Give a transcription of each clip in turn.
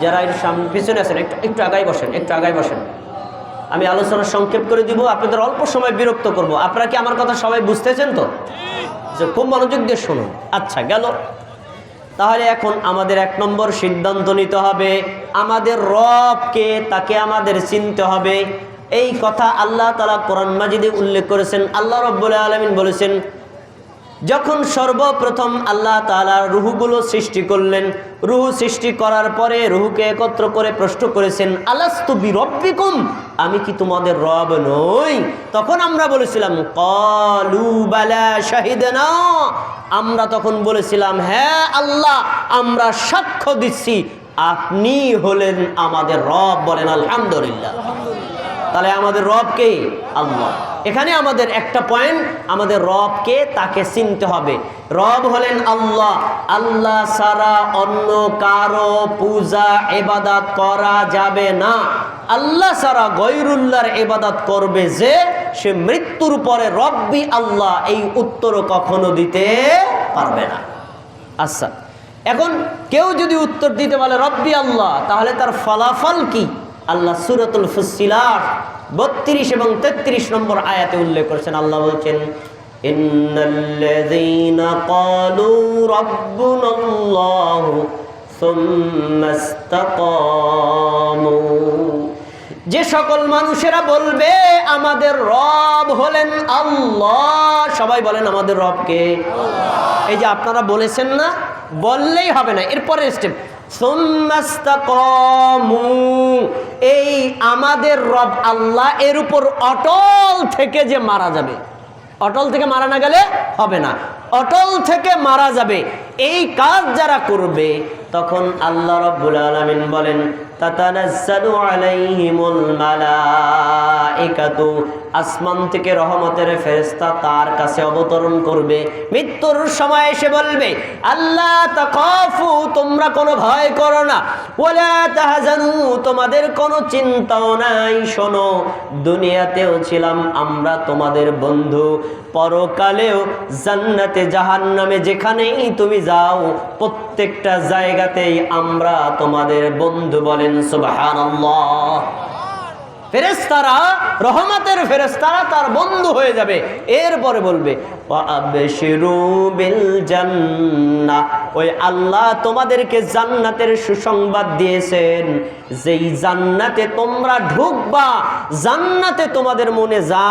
যারা এর সামনে পিছনে আছেন, একটু একটু আগাই বসেন, একটু আগাই বসেন। আমি আলোচনা সংক্ষেপ করে দিব, আপনাদের অল্প সময় বিরক্ত করব। আপনারা কি আমার কথা সবাই বুঝতেছেন তো? যে খুব মনোযোগ দিয়ে শুনুন। আচ্ছা গেল। তাহলে এখন আমাদের এক নম্বর সিদ্ধান্ত নিতে হবে, আমাদের রবকে তাকে আমাদের চিনতে হবে। এই কথা আল্লাহ তালা কোরআন মাজিদে উল্লেখ করেছেন। আল্লাহ রব্বুল আলমিন বলেছেন যখন সর্বপ্রথম আল্লাহ তালা রুহুগুলো সৃষ্টি করলেন, রুহু সৃষ্টি করার পরে রুহুকে একত্র করে প্রশ্ন করেছেন, আলাস্তু বিরব্বিকুম? আমি কি তোমাদের রব নই? তখন আমরা বলেছিলাম, কলু বালা শাহিদনা। আমরা তখন বলেছিলাম হ্যাঁ আল্লাহ, আমরা সাক্ষ্য দিচ্ছি, আপনি হলেন আমাদের রব বলেন, আলহামদুলিল্লাহ। তাহলে আমাদের রবকে আল্লাহ। এখানে আমাদের একটা পয়েন্ট আমাদের রবকে তাকে চিনতে হবে। রব হলেন আল্লাহ। আল্লাহ সারা অন্য কারও পূজা এবাদাত করা যাবে না। আল্লাহ সারা গৈরুল্লাহর এবাদাত করবে যে, সে মৃত্যুর পরে রব্বি আল্লাহ এই উত্তর কখনো দিতে পারবে না। আচ্ছা এখন কেউ যদি উত্তর দিতে বলে, রব্বি আল্লাহ তাহলে তার ফলাফল কি? আল্লাহ সুরতুল ফুসিলার বত্রিশ এবং তেত্রিশ নম্বর আয়াতে উল্লেখ করেছেন। আল্লাহ বলছেন যে সকল মানুষেরা বলবে, আমাদের রব হলেন আল্লাহ। সবাই বলেন, আমাদের রবকে? এই যে আপনারা বলেছেন না, বললেই হবে না। এরপরে স্টেপ এই আমাদের রব আল্লাহ এর উপর অটল থেকে যে মারা যাবে। অটল থেকে মারা না গেলে হবে না। অটল থেকে মারা যাবে। এই কাজ যারা করবে, তখন আল্লাহ রব্বুল আলমিন বলেন আসমান থেকে রহমতের ফেরেশতা তার কাছে অবতরণ করবে। মৃত্যুর সময় এসে বলবে, আল্লাহ তাকাফু, তোমরা কোনো ভয় করো না। ওয়ালা তাহজানু, তোমাদের কোনো চিন্তাও নাই। শোনো, দুনিয়াতেও ছিলাম আমরা তোমাদের বন্ধু। পরকালেও জান্নাতে জাহান্নামে যেখানেই তুমি যাও প্রত্যেকটা জায়গাতেই আমরা তোমাদের বন্ধু বলেন সুবহানাল্লাহ। ফেরেস্তারা রহমতের ফেরেস্তারা তার বন্ধু হয়ে যাবে। এরপরে বলবে। ওই আল্লাহ তোমাদেরকে জান্নাতের সুসংবাদ দিয়েছেন। যেই জান্নাতে তোমরা ঢুকবা, জান্নাতে তোমাদের মনে যা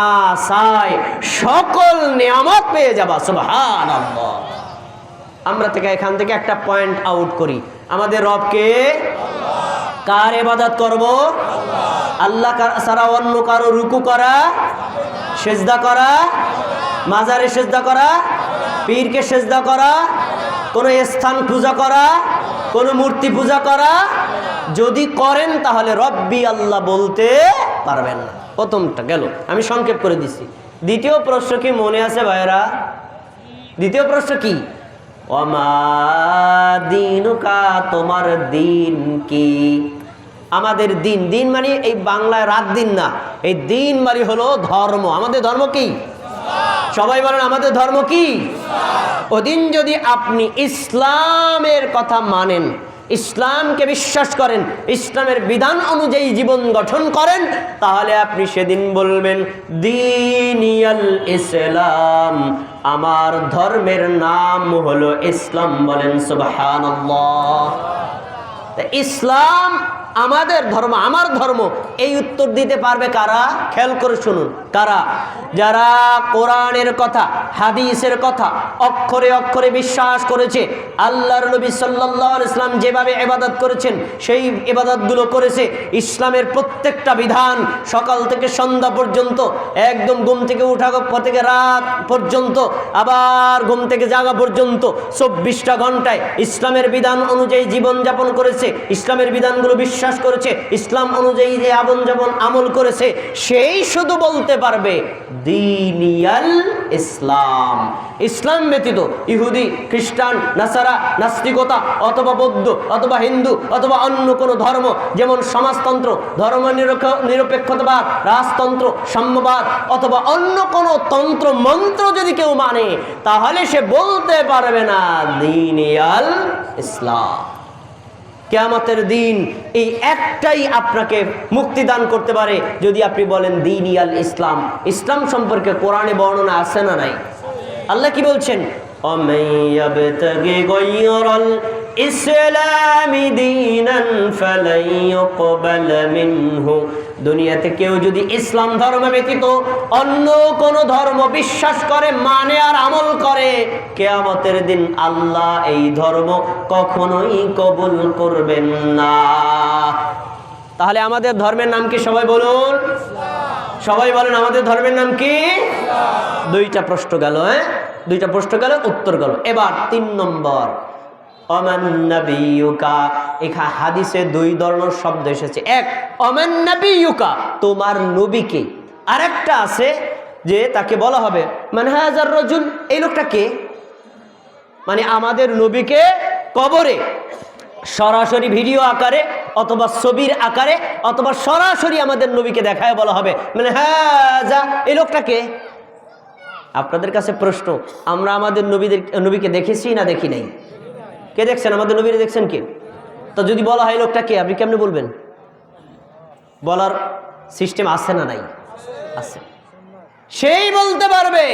চায়, সকল নিয়ামত পেয়ে যাবা। সুবহানাল্লাহ। আমরা থেকে এখান থেকে একটা পয়েন্ট আউট করি। আমাদের রবকে কার এবাদত করব? আল্লাহ ছাড়া অন্য কারও রুকু করা, সেজদা করা, মাজারে সেজদা করা, পীরকে সেজদা করা, কোনো স্থান পূজা করা, কোনো মূর্তি পূজা করা, যদি করেন তাহলে রব্বি আল্লাহ বলতে পারবেন না। প্রথমটা গেল, আমি সংক্ষেপ করে দিচ্ছি দ্বিতীয় প্রশ্ন কি মনে আছে ভাইরা দ্বিতীয় প্রশ্ন কি? অমাদিনুকা তোমার দিন কি? আমাদের দিন দিন মানে এই বাংলায় রাত দিন না, এই দিন মানে হলো ধর্ম। আমাদের ধর্ম কি? সবাই বলেন, আমাদের ধর্ম কি? ওদিন যদি আপনি ইসলামের কথা মানেন, ইসলামকে বিশ্বাস করেন, ইসলামের বিধান অনুযায়ী জীবন গঠন করেন, তাহলে আপনি সেদিন বলবেন, দিনিয়াল ইসলাম আমার ধর্মের নাম হলো ইসলাম বলেন সুবহানাল্লাহ। ইসলাম আমাদের ধর্ম, আমার ধর্ম এই উত্তর দিতে পারবে কারা? খেয়াল করে শুনুন, কারা? যারা কোরআনের কথা, হাদিসের কথা অক্ষরে অক্ষরে বিশ্বাস করেছে, আল্লাহর নবী সাল্লাহ ইসলাম যেভাবে এবাদত করেছেন, সেই এবাদতগুলো করেছে, ইসলামের প্রত্যেকটা বিধান সকাল থেকে সন্ধ্যা পর্যন্ত, একদম ঘুম থেকে উঠা থেকে রাত পর্যন্ত, আবার ঘুম থেকে জাগা পর্যন্ত, চব্বিশটা ঘন্টায় ইসলামের বিধান অনুযায়ী জীবনযাপন করেছে, ইসলামের বিধানগুলো বিশ্বাস করেছে, ইসলাম অনুযায়ী যে আবন যাপন আমল করেছে, সেই শুধু বলতে পারবে, দিনিয়াল ইসলাম। ইসলাম ব্যতীত ইহুদি, খ্রিস্টান, নাসারা, নাস্তিকতা অথবা বৌদ্ধ, অথবা হিন্দু, অথবা অন্য কোনো ধর্ম, যেমন সমাজতন্ত্র ধর্ম নিরপেক্ষতাবাদ, রাজতন্ত্র, সাম্যবাদ, অথবা অন্য কোনো তন্ত্র, মন্ত্র যদি কেউ মানে তাহলে সে বলতে পারবে না, দিনিয়াল ইসলাম। কেয়ামতের দিন এই একটাই আপনাকে মুক্তি দান করতে পারে। যদি আপনি বলেন দিন ইয়াল ইসলাম ইসলাম সম্পর্কে কোরআনে বর্ণনা আছে না নাই? আল্লাহ কি বলছেন? ইসলামী দিন ফলাই দুনিয়াতে কেউ যদি ইসলাম ধর্ম ব্যতীত অন্য কোন ধর্ম বিশ্বাস করে মানে আর আমল করে, কেয়ামতের দিন আল্লাহ এই ধর্ম কখনোই কবুল করবেন না। তাহলে আমাদের ধর্মের নাম কি সবাই বলুন? সবাই বলেন, আমাদের ধর্মের নাম কি? দুইটা প্রশ্ন গেল হ্যাঁ? দুইটা প্রশ্ন গেল, উত্তর গেল। এবার তিন নম্বর। অমান্নাবিয়ুকা এখা হাদিসে দুই ধরনের শব্দ এসেছে। এক অমান্নাবিয়ুকা তোমার নবীকে। আরেকটা আছে যে তাকে বলা হবে মানে হাজার রজুল এই লোকটা কে? মানে আমাদের নবীকে কবরে, সরাসরি ভিডিও আকারে অথবা ছবির আকারে অথবা সরাসরি আমাদের নবীকে দেখায় বলা হবে। মানে হ্যাঁ এই লোকটাকে আপনাদের কাছে প্রশ্ন, আমরা আমাদের নবীদের, নবীকে দেখেছি না দেখি নাই? কে দেখছেন? আমাদের নবীরে দেখছেন কে? তা যদি বলা হয় লোকটা কে, আপনি কেমনে বলবেন? বলার সিস্টেম আছে না নাই? আছে। সেই বলতে পারবে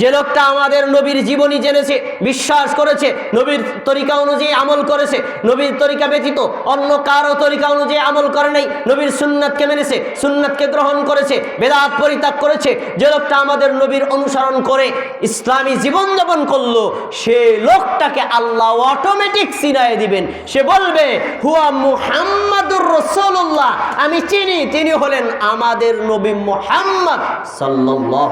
যে লোকটা আমাদের নবীর জীবনী জেনেছে, বিশ্বাস করেছে, নবীর তরিকা অনুযায়ী আমল করেছে, নবীর তরিকা ব্যতীত অন্য কারও তরিকা অনুযায়ী আমল করে নাই, নবীর সুন্নাতকে মেনেছে, সুন্নাতকে গ্রহণ করেছে, বেদাত পরিত্যাগ করেছে, যে লোকটা আমাদের নবীর অনুসরণ করে ইসলামী জীবনযাপন করল, সে লোকটাকে আল্লাহ অটোমেটিক সিনায় দিবেন। সে বলবে, হুয়া মুহাম্মাদুর রসুল্লাহ আমি চিনি, তিনি হলেন আমাদের নবী মুহাম্মদ সাল্লাল্লাহু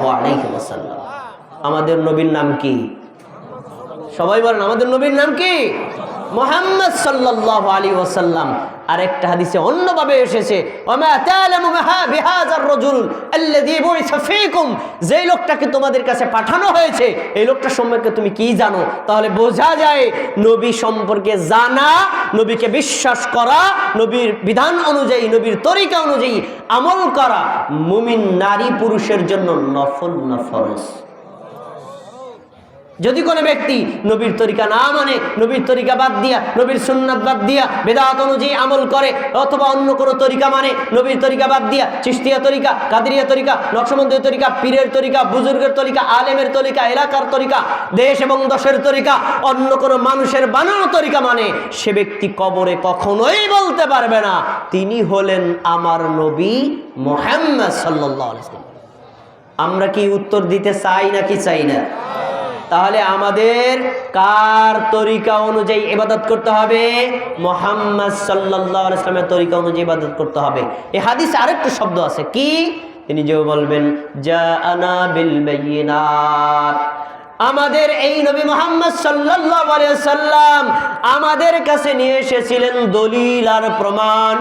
আমাদের নবীর নাম কি? সবাই বলেন আমাদের নবীর নাম কি? মোহাম্মদ সাল্লাল্লাহু আলাইহি ওয়াসাল্লাম। আরেকটা হাদিসে অন্যভাবে এসেছে যে লোকটাকে তোমাদের কাছে পাঠানো হয়েছে, এই লোকটা সম্পর্কে তুমি কি জানো? তাহলে বোঝা যায় নবী সম্পর্কে জানা, নবীকে বিশ্বাস করা, নবীর বিধান অনুযায়ী, নবীর তরিকা অনুযায়ী আমল করা মুমিন নারী পুরুষের জন্য নফল না ফরজ। যদি কোনো ব্যক্তি নবীর তরিকা না মানে নবীর তরিকা বাদ দিয়া, নবীর সুন্নাত বাদ দিয়া, বেদাত অনুযায়ী আমল করে, অথবা অন্য কোনো তরিকা মানে নবীর তরিকা বাদ দিয়া চিস্তিয়া তরিকা, কাদিরিয়া তরিকা, নকশবন্দের তরিকা, পীরের তরিকা, বুজুর্গের তরিকা, আলেমের তরিকা, এলাকার তরিকা, দেশ এবং দশের তরিকা, অন্য কোনো মানুষের বানানো তরিকা মানে সে ব্যক্তি কবরে কখনোই বলতে পারবে না। তিনি হলেন আমার নবী মোহাম্মদ সাল্লাহ আমরা কি উত্তর দিতে চাই নাকি চাই না? তাহলে আমাদের কার তরিকা অনুযায়ী ইবাদত করতে হবে? মোহাম্মদ সাল্লাহ ইসলামের তরিকা অনুযায়ী ইবাদত করতে হবে। এই হাদিস আরেকটা শব্দ আছে। কি? তিনি যে বলবেন যা আনা বিল আমাদের এই নবী মোহাম্মদ আলাইহি সাল্লাম আমাদের কাছে নিয়ে এসেছিলেন দলিল আর প্রমাণ।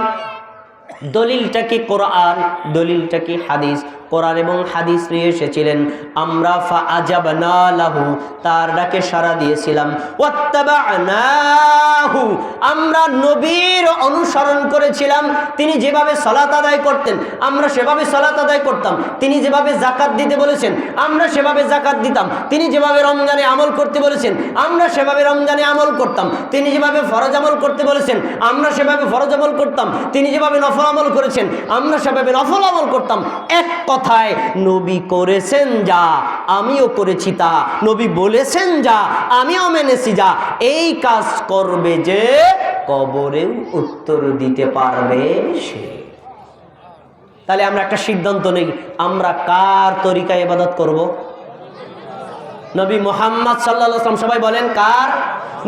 দলিলটা কি কোরআন? দলিলটা কি হাদিস? কোরআন এবং হাদিস নিয়ে এসেছিলেন। আমরা ফা আজাবনা লাহু, তার ডাকে সাড়া দিয়েছিলাম। আমরা নবীর অনুসরণ করেছিলাম। তিনি যেভাবে সলাত আদায় করতেন, আমরা সেভাবে সলাত আদায় করতাম। তিনি যেভাবে জাকাত দিতে বলেছেন, আমরা সেভাবে জাকাত দিতাম। তিনি যেভাবে রমজানে আমল করতে বলেছেন, আমরা সেভাবে রমজানে আমল করতাম। তিনি যেভাবে ফরজ আমল করতে বলেছেন, আমরা সেভাবে ফরজ আমল করতাম। তিনি যেভাবে নফল আমল করেছেন, আমরা সেভাবে নফল আমল করতাম। এক কথায় নবী করেছেন যা, আমিও করেছি তা। নবী বলেছেন যা, আমিও মেনেছি যা। এই কাজ করবে যে কবরেও উত্তর দিতে পারবে সে। তাহলে আমরা একটা সিদ্ধান্ত নেই, আমরা কার তরিকায় ইবাদত করব? নবী মোহাম্মদ সাল্লাহ সবাই বলেন, কার?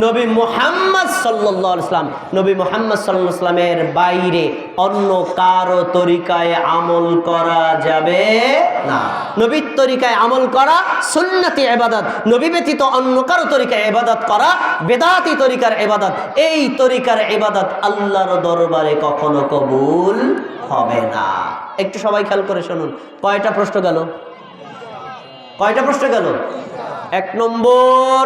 নবী মোহাম্মদ সাল্লাহ ইসলাম নবী মোহাম্মদ সাল্লাহ ইসলামের বাইরে অন্য কারও তরিকায় আমল করা যাবে না। নবীর তরিকায় আমল করা সুন্নতি এবাদত নবী ব্যতীত অন্য কারও তরিকায় এবাদত করা বেদাতি তরিকার এবাদত এই তরিকার এবাদত আল্লাহর দরবারে কখনো কবুল হবে না। একটু সবাই খেয়াল করে শুনুন, কয়টা প্রশ্ন গেল? কয়টা প্রশ্ন গেল? এক নম্বর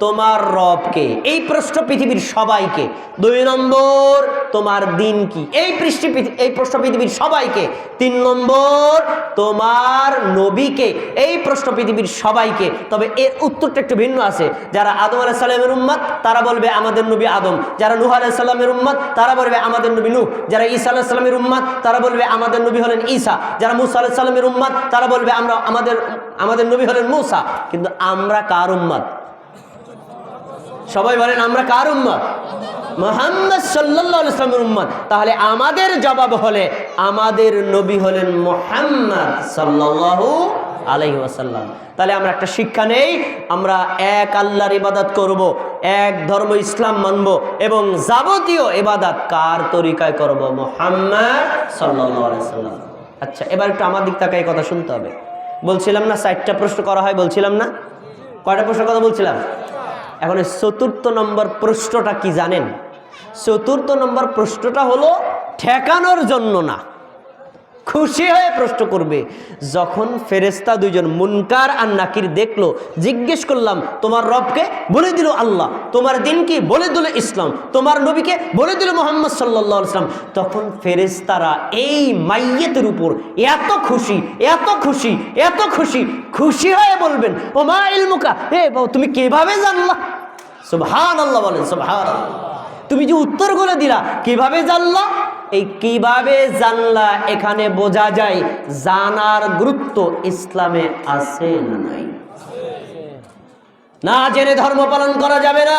তোমার রবকে, এই প্রশ্ন পৃথিবীর সবাইকে। দুই নম্বর, তোমার দিন কি? এই পৃষ্টি এই প্রশ্ন পৃথিবীর সবাইকে। তিন নম্বর, তোমার নবীকে, এই প্রশ্ন পৃথিবীর সবাইকে। তবে এর উত্তরটা একটু ভিন্ন আছে। যারা আদম আলাহ সাল্লামের উম্মত, তারা বলবে আমাদের নবী আদম। যারা নুহ আলাহ সাল্লামের উম্মত, তারা বলবে আমাদের নবী নূহ। যারা ঈসা আলাহ সাল্লামের উম্মত, তারা বলবে আমাদের নবী হলেন ঈসা। যারা মুসা আলাহ সাল্লামের উম্মত, তারা বলবে আমরা, আমাদের আমাদের নবী হলেন মুসা। কিন্তু আমরা কার উম্মত? সবাই বলেন, আমরা কার উম্মত? মোহাম্মদ সাল্লাহ উম্মত। তাহলে আমাদের জবাব হলে আমাদের নবী হলেন মোহাম্মদ আলাইহি ওয়াসাল্লাম। তাহলে আমরা একটা শিক্ষা নেই, আমরা এক আল্লাহর ইবাদত করব, এক ধর্ম ইসলাম মানব এবং যাবতীয় ইবাদত কার তরিকায় করব? মোহাম্মদ সাল্লাম আচ্ছা এবার একটু আমার দিক তাকাই কথা শুনতে হবে। বলছিলাম না ষাটটা প্রশ্ন করা হয়, বলছিলাম না? কয়টা প্রশ্ন কথা বলছিলাম? এখন চতুর্থ নম্বর প্রশ্নটা কি জানেন? চতুর্থ নম্বর প্রশ্নটা হলো ঠেকানোর জন্য না। খুশি হয়ে প্রশ্ন করবে। যখন ফেরেস্তা দুইজন মুনকার আর নাকির দেখল, জিজ্ঞেস করলাম, তোমার রবকে বলে দিল আল্লাহ? তোমার দিন কি বলে দিল ইসলাম? তোমার নবীকে বলে দিল মোহাম্মদ সাল্লাহ ইসলাম তখন ফেরেস্তারা এই মাইয়েতের উপর এত খুশি এত খুশি এত খুশি খুশি হয়ে বলবেন, ও মা ইলমুকা বাবু, তুমি কীভাবে জানলা? সুবহান আল্লাহ বলেন সুবহান তুমি যে উত্তরগুলো দিলা, কীভাবে জানলা? এই কীভাবে জানলা এখানে বোঝা যায়? জানার গুরুত্ব ইসলামে আছে না নাই? না জেনে ধর্ম পালন করা যাবে না।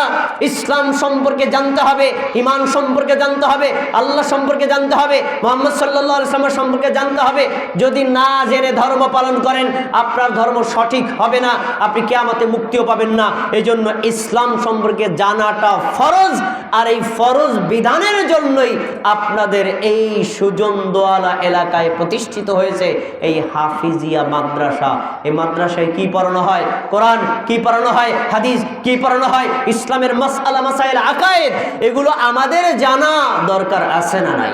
ইসলাম সম্পর্কে জানতে হবে, ইমান সম্পর্কে জানতে হবে, আল্লাহ সম্পর্কে জানতে হবে, মোহাম্মদ সাল্লাহ সম্পর্কে জানতে হবে। যদি না জেনে ধর্ম পালন করেন, আপনার ধর্ম সঠিক হবে না, আপনি কে কেয়ামতে মুক্তিও পাবেন না। এই জন্য ইসলাম সম্পর্কে জানাটা ফরজ, আর এই ফরজ বিধানের জন্যই আপনাদের এই সুজন দোয়ালা এলাকায় প্রতিষ্ঠিত হয়েছে এই হাফিজিয়া মাদ্রাসা। এই মাদ্রাসায় কি পড়ানো হয়? কোরআন কি পড়ানো হয়? হাদিস কি পড়ানো হয়? ইসলামের মাসালা মাসাইল, আকায়েদ, এগুলো আমাদের জানা দরকার আছে না নাই?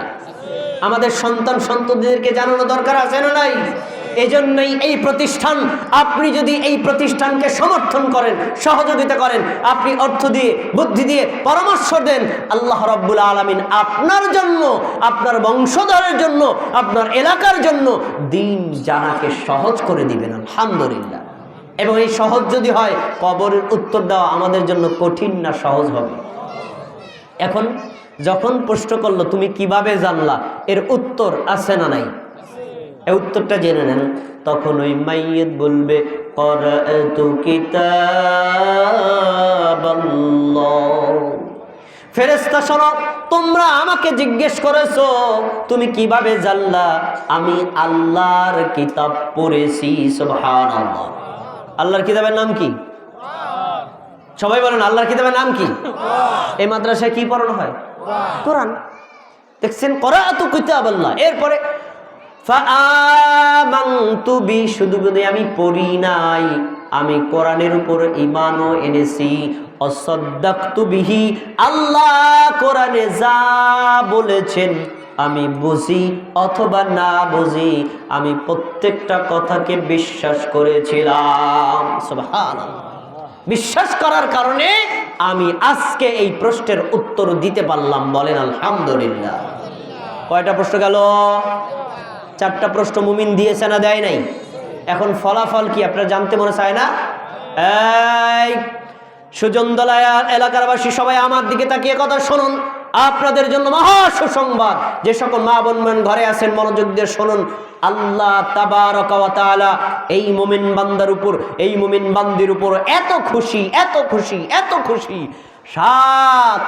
আমাদের সন্তান সন্ততিদেরকে জানানো দরকার আছে না নাই? এজন্যই এই প্রতিষ্ঠান, আপনি যদি এই প্রতিষ্ঠানকে সমর্থন করেন, সহযোগিতা করেন, আপনি অর্থ দিয়ে, বুদ্ধি দিয়ে পরামর্শ দেন, আল্লাহ রব্বুল আলমিন আপনার জন্য, আপনার বংশধরের জন্য, আপনার এলাকার জন্য দিন জানাকে সহজ করে দিবেন, আলহামদুলিল্লাহ। এবং এই সহজ যদি হয়, কবরের উত্তর দেওয়া আমাদের জন্য কঠিন না সহজ হবে। এখন যখন প্রশ্ন করল, তুমি কীভাবে জানলা? এর উত্তর আছে না নাই? এই উত্তরটা জেনে নেন। তখন ওই মাইয়েত বলবে ফেরেস্তা শোনো তোমরা আমাকে জিজ্ঞেস করেছ, তুমি কীভাবে জানলা? আমি আল্লাহর কিতাব পড়েছি, সুবহানাল্লাহ। আল্লাহর কিতাবের নাম কি? সবাই বলেন আল্লাহর কিতাবের নাম কি? এই মাদ্রাসায় কি পড়ানো হয়? কোরআন। দেখছেন করা তো কিতাব আল্লাহ এরপরে শুধু যদি আমি পড়ি নাই আমি কোরআনের উপর ইমানও এনেছি। অসদ্দাক্তু বিহি আল্লাহ কোরআনে যা বলেছেন আমি বুঝি অথবা না বুঝি আমি প্রত্যেকটা কথাকে বিশ্বাস করেছিলাম। বিশ্বাস করার কারণে আমি আজকে এই প্রশ্নের উত্তর দিতে পারলাম বলেন আলহামদুলিল্লাহ। কয়টা প্রশ্ন গেল? চারটা প্রশ্ন মুমিন দিয়েছে না দেয় নাই? এখন ফলাফল কি আপনারা জানতে মনে চায় না? এই সুজনদলা এলাকারবাসী সবাই আমার দিকে তাকিয়ে কথা শুনুন। আপনাদের জন্য মহা সুসংবাদ। যে সকল মা বোন ঘরে আছেন, মনোযোগ দিয়ে শুনুন। আল্লাহ তাবারক ওয়া এই মোমিন বান্দার উপর, এই মোমিন বান্দির উপর এত খুশি এত খুশি এত খুশি। সাত